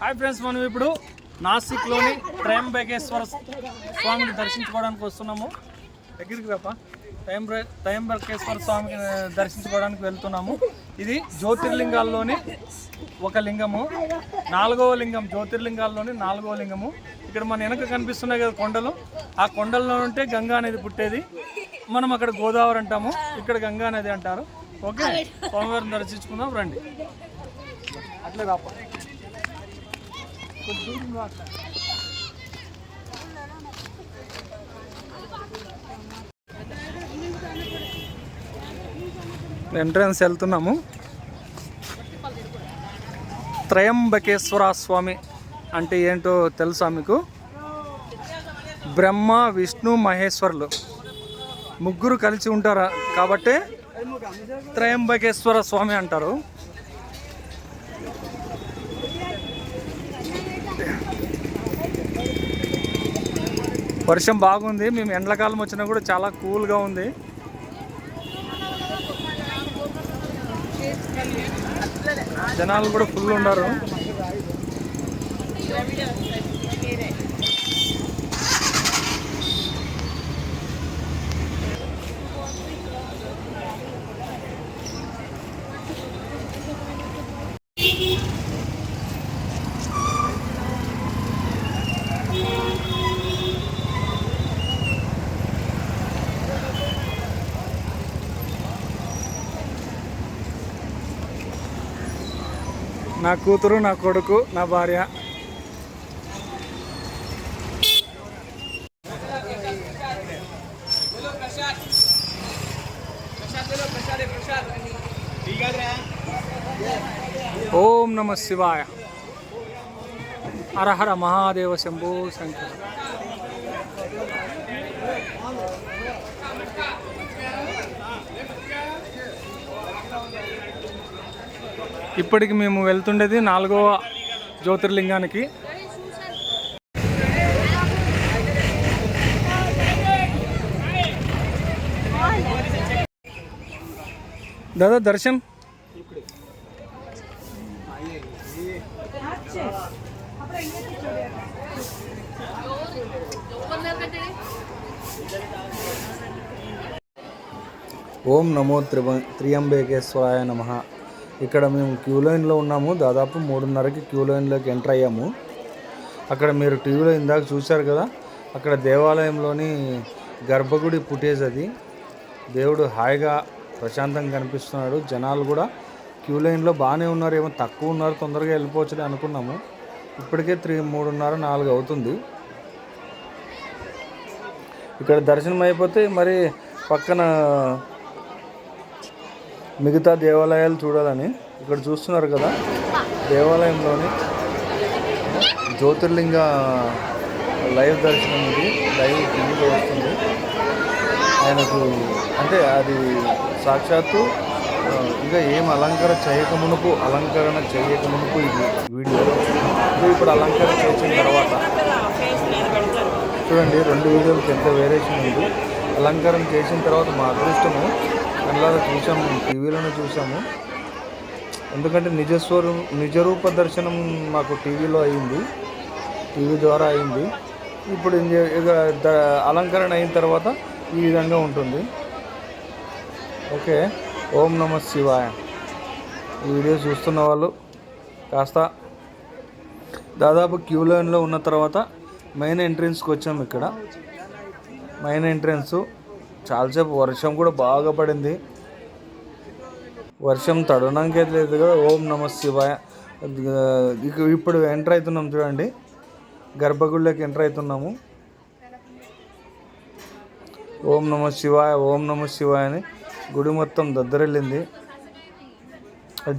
Hi friends మనం ఇప్పుడు నాసిక్లోని త్రయంబకేశ్వర స్వామిని దర్శించుకోవడానికి వస్తున్నాము. దగ్గరికి రాప? త్రయంబ త్రయంబకేశ్వర స్వామిని దర్శించుకోవడానికి వెళ్తున్నాము. ఇది జ్యోతిర్లింగాల్లోని ఒక లింగము. నాలుగవ లింగం జ్యోతిర్లింగాల్లోని నాలుగవ లింగము. ఇక్కడ మన వెనక కనిపిస్తున్నాయి కదా కొండలు. ఆ కొండల్లో ఉంటే గంగా అనేది పుట్టేది. మనం అక్కడ గోదావరి అంటాము. ఇక్కడ గంగా నది అంటారు. ఓకే? స్వామివారిని దర్శించుకుందాం రండి. అట్లే రాపా. ఎంట్రన్స్ వెళ్తున్నాము. త్రయంబకేశ్వర స్వామి అంటే ఏంటో తెలుసా మీకు? బ్రహ్మ విష్ణు మహేశ్వరులు. ముగ్గురు కలిసి ఉంటారా? కాబట్టి త్రయంబకేశ్వర స్వామి అంటారు. వర్షం బాగుంది. మేము ఎండాకాలం వచ్చినా కూడా చాలా కూల్గా ఉంది. జనాలు కూడా ఫుల్ ఉన్నారు. నా కూతురు నా కొడుకు నా భార్య. ఓం నమ శివాయ. హర హర మహాదేవ శంభో శంకర. ఇప్పటికి మేము వెళ్తుండేది నాలుగవ జ్యోతిర్లింగానికి. దాదా దర్శన్. ఓం నమో త్రిభ త్రియంబేకేశ్వరాయ నమ. ఇక్కడ మేము క్యూ లైన్లో ఉన్నాము. దాదాపు మూడున్నరకి క్యూ లైన్లోకి ఎంటర్ అయ్యాము. అక్కడ మీరు టీవీలో ఇందాక చూశారు కదా అక్కడ దేవాలయంలోని గర్భగుడి ఫుటేజ్ అది. దేవుడు హాయిగా ప్రశాంతంగా కనిపిస్తున్నాడు. జనాలు కూడా క్యూ లైన్లో బాగానే ఉన్నారు. ఏమో తక్కువ ఉన్నారు తొందరగా వెళ్ళిపోవచ్చని అనుకున్నాము. ఇప్పటికే త్రీ మూడున్నర నాలుగు అవుతుంది. ఇక్కడ దర్శనం అయిపోతే మరి పక్కన మిగతా దేవాలయాలు చూడాలని ఇక్కడ చూస్తున్నారు కదా. దేవాలయంలోని జ్యోతిర్లింగ లైవ్ దర్శనం ఇది. లైవ్ టీవీలో వస్తుంది. ఆయనకు అంటే అది సాక్షాత్తు ఇంకా ఏం అలంకరణ చేయక మునుపు అలంకరణ చేయక మునుపు ఇది వీడియో. ఇప్పుడు అలంకరణ చేసిన తర్వాత. చూడండి రెండు వీడియోలకి ఎంత వేరియేషన్ ఉంది. అలంకారం చేసిన తర్వాత మా అదృష్టము కళ్ళలో చూసాము టీవీలోనే చూసాము ఎందుకంటే నిజస్వరూ నిజరూప దర్శనం మాకు టీవీలో అయింది టీవీ ద్వారా అయింది. ఇప్పుడు ఇక అలంకరణ అయిన తర్వాత ఈ విధంగా ఉంటుంది. ఓకే ఓం నమ శివాయ. ఈ వీడియో చూస్తున్న వాళ్ళు కాస్త దాదాపు క్యూ లైన్లో ఉన్న తర్వాత మెయిన్ ఎంట్రన్స్కి వచ్చాము ఇక్కడ. మెయిన్ ఎంట్రన్స్ చాలాసేపు వర్షం కూడా బాగా పడింది. వర్షం తడవడానికి అయితే లేదు కదా. ఓం నమ శివాయ. ఇప్పుడు ఎంటర్ అవుతున్నాం చూడండి. గర్భగుడిలోకి ఎంటర్ అవుతున్నాము. ఓం నమ శివాయ ఓం నమ శివాయ అని గుడి మొత్తం దద్దరెళ్ళింది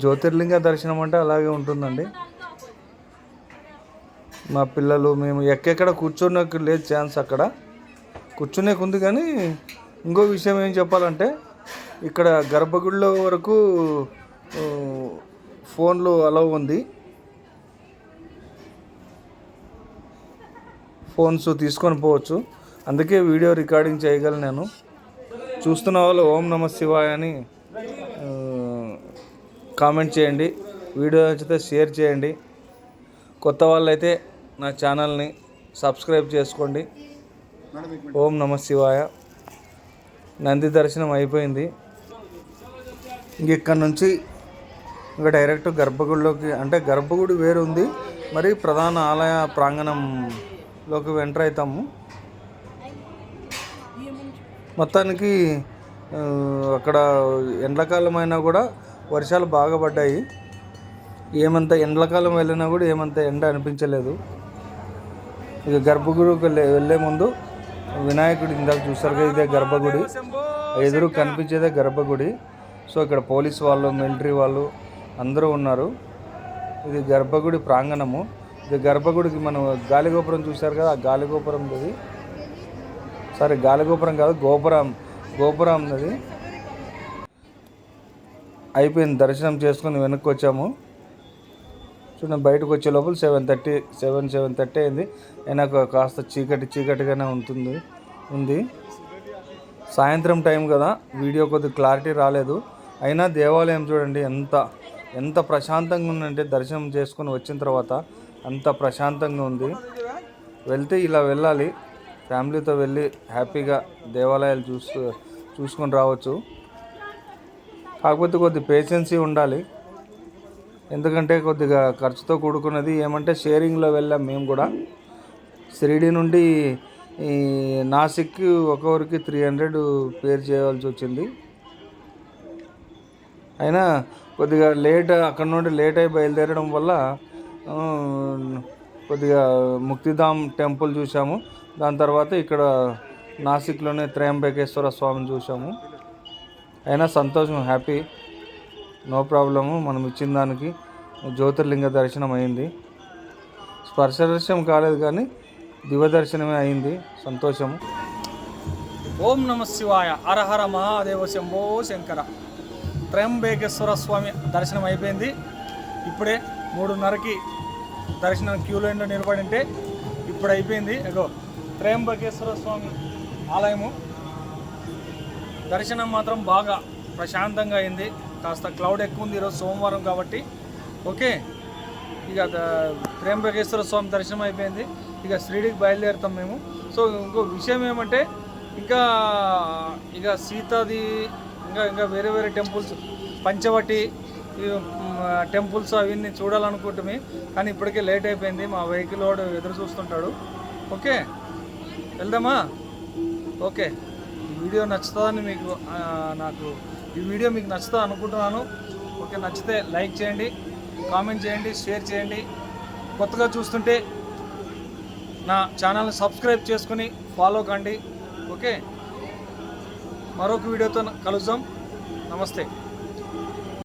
జ్యోతిర్లింగ దర్శనం అంటే అలాగే ఉంటుందండి. మా పిల్లలు మేము ఎక్కెక్కడ కూర్చోడానికి లేదు ఛాన్స్ అక్కడ. కూర్చునే ఉంది కానీ ఇంకో విషయం ఏం చెప్పాలంటే ఇక్కడ గర్భగుడిలో వరకు ఫోన్లు అలవ్ ఉంది. ఫోన్స్ తీసుకొని పోవచ్చు. అందుకే వీడియో రికార్డింగ్ చేయగలను నేను. చూస్తున్న వాళ్ళు ఓం నమ శివాయ అని కామెంట్ చేయండి. వీడియో నచ్చితే షేర్ చేయండి. కొత్త వాళ్ళైతే నా ఛానల్ని సబ్స్క్రైబ్ చేసుకోండి. ఓం నమ శివాయ. నంది దర్శనం అయిపోయింది. ఇక్కడ నుంచి ఇంకా డైరెక్ట్ గర్భగుడిలోకి అంటే గర్భగుడి వేరు ఉంది మరి ప్రధాన ఆలయ ప్రాంగణంలోకి ఎంటర్ అవుతాము మొత్తానికి అక్కడ ఎండాకాలమైనా అయినా కూడా వర్షాలు బాగా పడ్డాయి. ఏమంత ఎండాకాలం వెళ్ళినా కూడా ఏమంత ఎండ అనిపించలేదు. ఇక గర్భగుడికి వెళ్ళే వెళ్ళే ముందు వినాయకుడి ఇందాక చూసారు కదా ఇదే గర్భగుడి. ఎదురు కనిపించేదే గర్భగుడి. సో ఇక్కడ పోలీస్ వాళ్ళు మిలిటరీ వాళ్ళు అందరూ ఉన్నారు. ఇది గర్భగుడి ప్రాంగణము. ఇది గర్భగుడికి మనం గాలిగోపురం చూశారు కదా ఆ గాలిగోపురం ఇది. సారీ గాలిగోపురం కాదు గోపురం. గోపురం ఉన్నది. అయిపోయింది దర్శనం చేసుకుని వెనక్కి వచ్చాము చూడండి బయటకు వచ్చే లోపల seven thirty seven seven thirty అయింది. అయినా కాస్త చీకటి చీకటిగానే ఉంటుంది ఉంది. సాయంత్రం టైం కదా వీడియో కొద్ది క్లారిటీ రాలేదు. అయినా దేవాలయం చూడండి ఎంత ఎంత ప్రశాంతంగా ఉందంటే దర్శనం చేసుకొని వచ్చిన తర్వాత అంత ప్రశాంతంగా ఉంది. వెళ్తే ఇలా వెళ్ళాలి. ఫ్యామిలీతో వెళ్ళి హ్యాపీగా దేవాలయాలు చూసు చూసుకొని రావచ్చు. కాకపోతే కొద్ది పేషెన్సీ ఉండాలి. ఎందుకంటే కొద్దిగా ఖర్చుతో కూడుకున్నది ఏమంటే షేరింగ్లో వెళ్ళాం మేము కూడా. షిరిడి నుండి ఈ నాసిక్ ఒకరికి త్రీ హండ్రెడ్ పేర్ చేయవలసి వచ్చింది. అయినా కొద్దిగా లేట్ అక్కడ నుండి లేట్ అయి బయలుదేరడం వల్ల కొద్దిగా ముక్తిధామ్ టెంపుల్ చూసాము దాని తర్వాత ఇక్కడ నాసిక్లోనే త్రయంబకేశ్వర స్వామిని చూసాము అయినా సంతోషం హ్యాపీ. నో ప్రాబ్లము మనం ఇచ్చిన దానికి జ్యోతిర్లింగ దర్శనం అయింది. స్పర్శ దర్శనం కాలేదు కానీ దివ్య దర్శనమే అయింది. సంతోషము. ఓం నమ శివాయ. హరహర మహాదేవ శంభో శంకర. త్రయంబేకేశ్వర స్వామి దర్శనం అయిపోయింది. ఇప్పుడే మూడున్నరకి దర్శనం క్యూ లైన్లో నిలబడి ఉంటే ఇప్పుడు అయిపోయింది. ఇగో త్రయంబకేశ్వర స్వామి ఆలయము. దర్శనం మాత్రం బాగా ప్రశాంతంగా అయింది. కాస్త క్లౌడ్ ఎక్కువ ఉంది ఈరోజు సోమవారం కాబట్టి. ఓకే. ఇక ద- స్వామి దర్శనం అయిపోయింది. ఇక శ్రీడికి బయలుదేరుతాం మేము. సో ఇంకో విషయం ఏమంటే ఇంకా ఇక సీతాది ఇంకా ఇంకా వేరే వేరే టెంపుల్స్ పంచవటి టెంపుల్స్ అవన్నీ చూడాలనుకుంటుమే కానీ ఇప్పటికే లేట్ అయిపోయింది. మా వెహికల్ వాడు ఎదురు చూస్తుంటాడు. ఓకే. వెళ్దామా? ఓకే. వీడియో నచ్చుతుందని మీకు నాకు ఈ వీడియో మీకు నచ్చుతా అనుకుంటున్నాను. ఓకే నచ్చితే లైక్ చేయండి కామెంట్ చేయండి షేర్ చేయండి. కొత్తగా చూస్తుంటే నా ఛానల్ని సబ్స్క్రైబ్ చేసుకుని ఫాలో కండి. ఓకే మరొక వీడియోతో కలుద్దాం. నమస్తే.